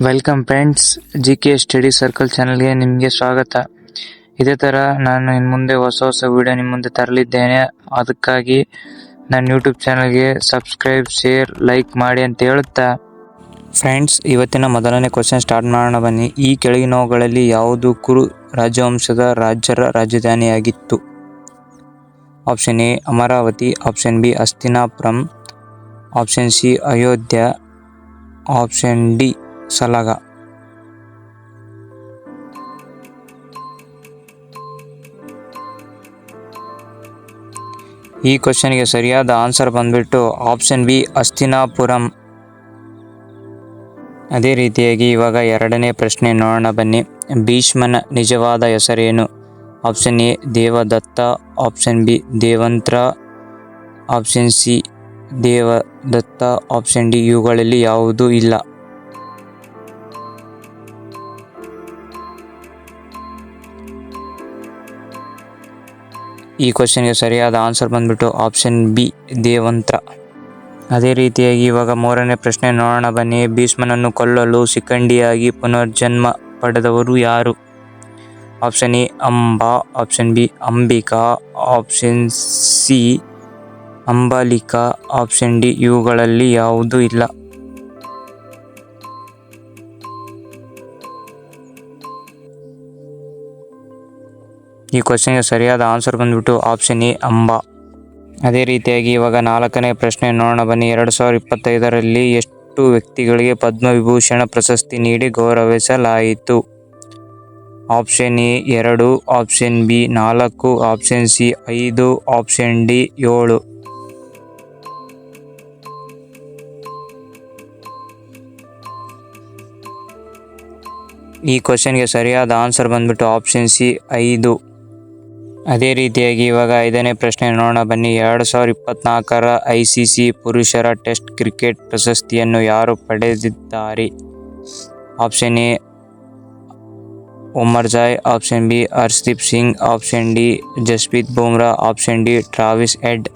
Welcome friends G K study circle ಚಾನಲ್ಗೆ ನಿಮಗೆ ಸ್ವಾಗತ. ಇದೇ ಥರ ನಾನು ಇನ್ನು ಮುಂದೆ ಹೊಸ ಹೊಸ ವಿಡಿಯೋ ನಿಮ್ಮ ಮುಂದೆ ತರಲಿದ್ದೇನೆ. ಅದಕ್ಕಾಗಿ ನನ್ನ ಯೂಟ್ಯೂಬ್ ಚಾನಲ್ಗೆ ಸಬ್ಸ್ಕ್ರೈಬ್ ಶೇರ್ ಲೈಕ್ ಮಾಡಿ ಅಂತ ಹೇಳುತ್ತಾ. ಫ್ರೆಂಡ್ಸ್ ಇವತ್ತಿನ ಮೊದಲನೇ ಕ್ವಶನ್ ಸ್ಟಾರ್ಟ್ ಮಾಡೋಣ ಬನ್ನಿ. ಈ ಕೆಳಗಿನವುಗಳಲ್ಲಿ ಯಾವುದು ಕುರು ರಾಜವಂಶದ ರಾಜ್ಯರ ರಾಜಧಾನಿಯಾಗಿತ್ತು? Option A Amaravati. Option B Hastinapuram. Option C Ayodhya. Option D ಸಲಗ. ಈ ಕ್ವಶನ್ಗೆ ಸರಿಯಾದ ಆನ್ಸರ್ ಬಂದ್ಬಿಟ್ಟು ಆಪ್ಷನ್ ಬಿ ಅಸ್ತಿನಾಪುರಂ. ಅದೇ ರೀತಿಯಾಗಿ ಇವಾಗ ಎರಡನೇ ಪ್ರಶ್ನೆ ನೋಡೋಣ ಬನ್ನಿ. ಭೀಷ್ಮನ ನಿಜವಾದ ಹೆಸರೇನು? Option A Devadatta, option B ದೇವಂತ್ರ, option C Devadatta, option D ಇವುಗಳಲ್ಲಿ ಯಾವುದೂ ಇಲ್ಲ. ಈ ಕ್ವಶನ್ಗೆ ಸರಿಯಾದ ಆನ್ಸರ್ ಬಂದ್ಬಿಟ್ಟು ಆಪ್ಷನ್ ಬಿ ದೇವಂತ್ರ. ಅದೇ ರೀತಿಯಾಗಿ ಇವಾಗ ಮೂರನೇ ಪ್ರಶ್ನೆ ನೋಡೋಣ ಬನ್ನಿ. ಭೀಷ್ಮನನ್ನು ಕೊಲ್ಲಲು ಸಿಖಂಡಿಯಾಗಿ ಪುನರ್ಜನ್ಮ ಪಡೆದವರು ಯಾರು? Option A Amba. Option B Ambika. Option C Ambalika. Option D ಇವುಗಳಲ್ಲಿ ಯಾವುದೂ ಇಲ್ಲ. ಈ ಕ್ವಶನ್ಗೆ ಸರಿಯಾದ ಆನ್ಸರ್ ಬಂದ್ಬಿಟ್ಟು ಆಪ್ಷನ್ ಎ ಅಂಬಾ. ಅದೇ ರೀತಿಯಾಗಿ ಇವಾಗ ನಾಲ್ಕನೇ ಪ್ರಶ್ನೆ ನೋಡೋಣ ಬನ್ನಿ. ಎರಡು ಸಾವಿರದ ಇಪ್ಪತ್ತೈದರಲ್ಲಿ ಎಷ್ಟು ವ್ಯಕ್ತಿಗಳಿಗೆ ಪದ್ಮವಿಭೂಷಣ ಪ್ರಶಸ್ತಿ ನೀಡಿ ಗೌರವಿಸಲಾಯಿತು? ಆಪ್ಷನ್ ಎ ಎರಡು ಆಪ್ಷನ್ ಬಿ ನಾಲ್ಕು ಆಪ್ಷನ್ ಸಿ ಐದು ಆಪ್ಷನ್ ಡಿ ಏಳು. ಈ ಕ್ವಶನ್ಗೆ ಸರಿಯಾದ ಆನ್ಸರ್ ಬಂದ್ಬಿಟ್ಟು ಆಪ್ಷನ್ ಸಿ ಐದು. ಅದೇ ರೀತಿಯಾಗಿ ಇವಾಗ ಐದನೇ ಪ್ರಶ್ನೆ ನೋಡೋಣ. ಬನ್ನಿ, ಎರಡು ಸಾವಿರ ಇಪ್ಪತ್ನಾಲ್ಕರ ಐ ಸಿ ಸಿ ಪುರುಷರ ಟೆಸ್ಟ್ ಕ್ರಿಕೆಟ್ ಪ್ರಶಸ್ತಿಯನ್ನು ಯಾರು ಪಡೆದಿದ್ದಾರೆ? Option A, Omarzai. Option B, Harshdeep Singh. Option D, Jasprit Bumrah. Option D, Travis Head.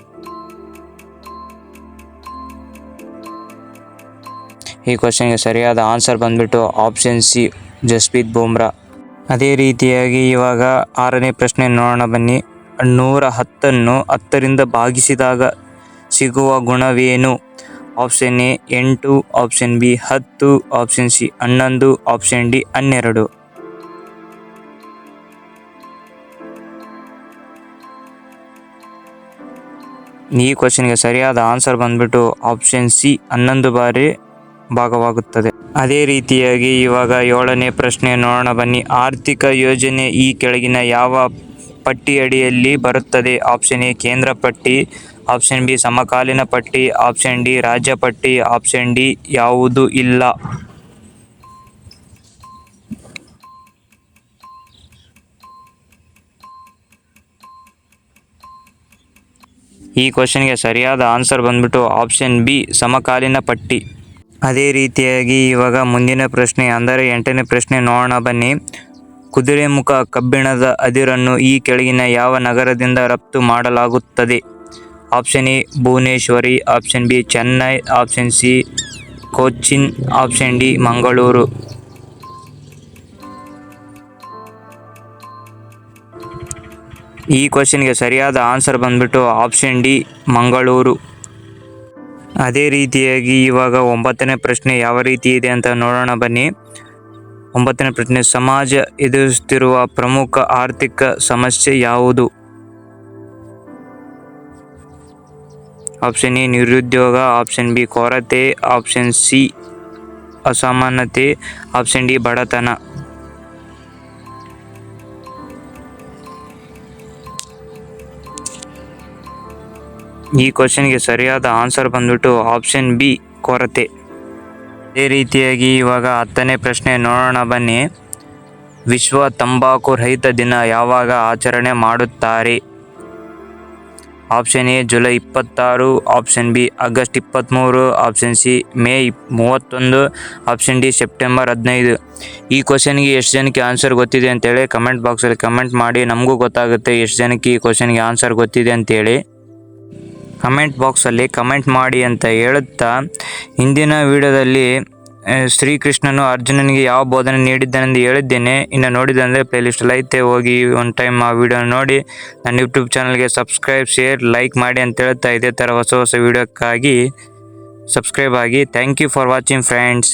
ಈ ಕ್ವಶನ್ಗೆ ಸರಿಯಾದ ಆನ್ಸರ್ ಬಂದ್ಬಿಟ್ಟು ಆಪ್ಷನ್ ಸಿ, ಜಸ್ಪ್ರೀತ್ ಬುಮ್ರಾ. ಅದೇ ರೀತಿಯಾಗಿ ಇವಾಗ ಆರನೇ ಪ್ರಶ್ನೆ ನೋಡೋಣ ಬನ್ನಿ. ನೂರ ಹತ್ತನ್ನು ಹತ್ತರಿಂದ ಭಾಗಿಸಿದಾಗ ಸಿಗುವ ಗುಣವೇನು? ಆಪ್ಷನ್ ಎ ಎಂಟು, ಆಪ್ಷನ್ ಬಿ ಹತ್ತು, ಆಪ್ಷನ್ ಸಿ ಹನ್ನೊಂದು, ಆಪ್ಷನ್ ಡಿ ಹನ್ನೆರಡು. ಈ ಕ್ವಶನ್ಗೆ ಸರಿಯಾದ ಆನ್ಸರ್ ಬಂದ್ಬಿಟ್ಟು ಆಪ್ಷನ್ ಸಿ ಹನ್ನೊಂದು ಬಾರಿ ಭಾಗವಾಗುತ್ತದೆ. ಅದೇ ರೀತಿಯಾಗಿ ಇವಾಗ ಏಳನೇ ಪ್ರಶ್ನೆ ನೋಡೋಣ ಬನ್ನಿ. ಆರ್ಥಿಕ ಯೋಜನೆ ಈ ಕೆಳಗಿನ ಯಾವ ಪಟ್ಟಿಯಡಿಯಲ್ಲಿ ಬರುತ್ತದೆ? ಆಪ್ಷನ್ ಎ, ಕೇಂದ್ರ ಪಟ್ಟಿ, ಆಪ್ಷನ್ ಬಿ, ಸಮಕಾಲೀನ ಪಟ್ಟಿ, ಆಪ್ಷನ್ ಡಿ, ರಾಜ್ಯ ಪಟ್ಟಿ, ಆಪ್ಷನ್ ಡಿ, ಯಾವುದು ಇಲ್ಲ. ಈ ಕ್ವಶನ್ಗೆ ಸರಿಯಾದ ಆನ್ಸರ್ ಬಂದ್ಬಿಟ್ಟು ಆಪ್ಷನ್ ಬಿ, ಸಮಕಾಲೀನ ಪಟ್ಟಿ. ಅದೇ ರೀತಿಯಾಗಿ ಇವಾಗ ಮುಂದಿನ ಪ್ರಶ್ನೆ, ಅಂದರೆ ಎಂಟನೇ ಪ್ರಶ್ನೆ ನೋಡೋಣ ಬನ್ನಿ. ಕುದುರೆಮುಖ ಕಬ್ಬಿಣದ ಅದಿರನ್ನು ಈ ಕೆಳಗಿನ ಯಾವ ನಗರದಿಂದ ರಫ್ತು ಮಾಡಲಾಗುತ್ತದೆ? Option A, Bhuvaneshwari, option B, Chennai, option C, Cochin, option D, Mangaluru. ಈ ಕ್ವಶನ್ಗೆ ಸರಿಯಾದ ಆನ್ಸರ್ ಬಂದ್ಬಿಟ್ಟು ಆಪ್ಷನ್ ಡಿ, ಮಂಗಳೂರು. ಅದೇ ರೀತಿಯಾಗಿ ಇವಾಗ ಒಂಬತ್ತನೇ ಪ್ರಶ್ನೆ ಯಾವ ರೀತಿ ಇದೆ ಅಂತ ನೋಡೋಣ ಬನ್ನಿ. ಒಂಬತ್ತನೇ ಪ್ರಶ್ನೆ, ಸಮಾಜ ಎದುರಿಸುತ್ತಿರುವ ಪ್ರಮುಖ ಆರ್ಥಿಕ ಸಮಸ್ಯೆ ಯಾವುದು? ಆಪ್ಷನ್ ಎ, ನಿರುದ್ಯೋಗ. ಆಪ್ಷನ್ ಬಿ, ಕೊರತೆ. ಆಪ್ಷನ್ ಸಿ, ಅಸಮಾನತೆ. ಆಪ್ಷನ್ ಡಿ, ಬಡತನ. ಈ ಕ್ವಶನ್ಗೆ ಸರಿಯಾದ ಆನ್ಸರ್ ಬಂದ್ಬಿಟ್ಟು ಆಪ್ಷನ್ ಬಿ ಕೊರತೆ. ಅದೇ ರೀತಿಯಾಗಿ ಇವಾಗ ಹತ್ತನೇ ಪ್ರಶ್ನೆ ನೋಡೋಣ ಬನ್ನಿ. ವಿಶ್ವ ತಂಬಾಕು ರಹಿತ ದಿನ ಯಾವಾಗ ಆಚರಣೆ ಮಾಡುತ್ತಾರೆ? ಆಪ್ಷನ್ ಎ ಜುಲೈ ಇಪ್ಪತ್ತಾರು ಆಪ್ಷನ್ ಬಿ ಆಗಸ್ಟ್ ಇಪ್ಪತ್ತ್ಮೂರು ಆಪ್ಷನ್ ಸಿ ಮೇ ಮೂವತ್ತೊಂದು ಆಪ್ಷನ್ ಡಿ ಸೆಪ್ಟೆಂಬರ್ ಹದಿನೈದು. ಈ ಕ್ವಶನ್ಗೆ ಎಷ್ಟು ಜನಕ್ಕೆ ಆನ್ಸರ್ ಗೊತ್ತಿದೆ ಅಂತೇಳಿ ಕಮೆಂಟ್ ಬಾಕ್ಸಲ್ಲಿ ಕಮೆಂಟ್ ಮಾಡಿ. ನಮಗೂ ಗೊತ್ತಾಗುತ್ತೆ ಎಷ್ಟು ಜನಕ್ಕೆ ಈ ಕ್ವಶನ್ಗೆ ಆನ್ಸರ್ ಗೊತ್ತಿದೆ ಅಂತೇಳಿ. ಕಮೆಂಟ್ ಬಾಕ್ಸಲ್ಲಿ ಕಮೆಂಟ್ ಮಾಡಿ ಅಂತ ಹೇಳುತ್ತಾ ಇಂದಿನ ವಿಡಿಯೋದಲ್ಲಿ ಶ್ರೀಕೃಷ್ಣನು ಅರ್ಜುನನಿಗೆ ಯಾವ ಬೋಧನೆ ನೀಡಿದ್ದಾನೆಂದು ಹೇಳಿದ್ದೇನೆ. ಇನ್ನು ನೋಡಿದಂದರೆ ಪ್ಲೇಲಿಸ್ಟಲ್ಲಿ ಐತೆ, ಹೋಗಿ ಒಂದು ಟೈಮ್ ಆ ವಿಡಿಯೋ ನೋಡಿ. ನನ್ನ ಯೂಟ್ಯೂಬ್ ಚಾನಲ್ಗೆ ಸಬ್ಸ್ಕ್ರೈಬ್ ಶೇರ್ ಲೈಕ್ ಮಾಡಿ ಅಂತ ಹೇಳ್ತಾ ಇದೇ ಥರ ಹೊಸ ಹೊಸ ವಿಡಿಯೋಕ್ಕಾಗಿ ಸಬ್ಸ್ಕ್ರೈಬ್ ಆಗಿ. Thank you for watching friends